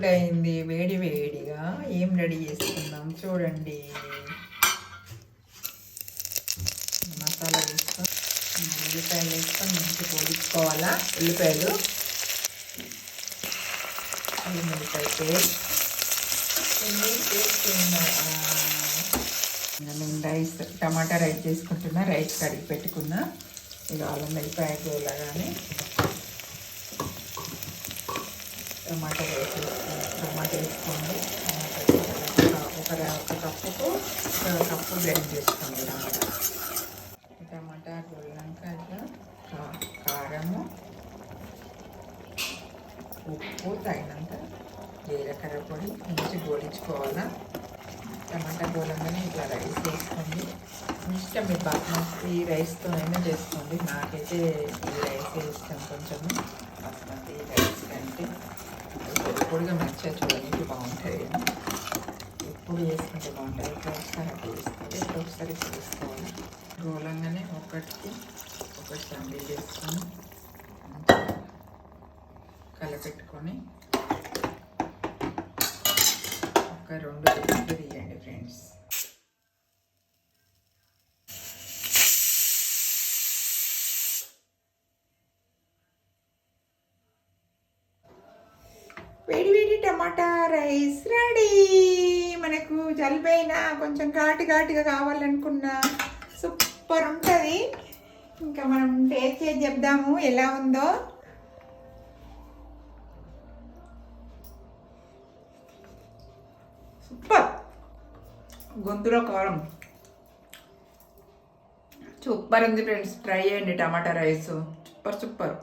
Cold అయింది వేడి వేడిగా. ఏం రెడీ చేసుకుందాం చూడండి. మసాలా వేస్తాం. ఉల్లిపాయలు వేస్తాం మంచి పోడించుకోవాలా ఉల్లిపాయలు. ఉల్లిపాయ పేస్ట్. పేస్ట్ నేను రైస్ టమాటా రైస్ చేసుకుంటున్నా. రైస్ కడిగి పెట్టుకున్నా. ఇక అల్లం వెల్లిపాయ కూరగానే టమాటా వేసి టమాటా వేసుకోండి. ఒక ఒక కప్పుకు కప్పు గ్రైండ్ చేసుకోండి టమాటా. టమాటా గొల్లంక ఇట్లా కారము ఉప్పు తగినంత జీలకర్ర పొడి మంచి గోడించుకోవాలా టమాటా గోలంగానే ఇట్లా రైస్ వేసుకోండి ఇష్టం మీ బాస్మతి రైస్తో అయినా చేసుకోండి. నాకైతే ఈ రైస్ ఇష్టం కొంచెం బాస్మతి రైస్ కంటే పొడి పొడిగా మంచిగా చూడడానికి బాగుంటుంది ఎప్పుడు చేసుకుంటే బాగుంటుంది ఇట్లా ఒకసారి అట్లా వేసుకోవాలి ఇట్లా ఒకసారి ఇట్లా వేసుకోవాలి గోలంగానే ఒకటికి ఒకటి సండి చేసుకొని కలపెట్టుకొని ఒక రెండు వేడి వేడి టమాటా రైస్ రెడీ. మనకు జలుబైనా కొంచెం ఘాటు ఘాటుగా కావాలనుకున్నా సూపర్ ఉంటుంది. ఇంకా మనం టేస్ట్ చేసి చెప్దాము ఎలా ఉందో. సూపర్. గొంతులో కారం. సూపర్ ఉంది ఫ్రెండ్స్. ట్రై చేయండి టమాటా రైస్. Super super.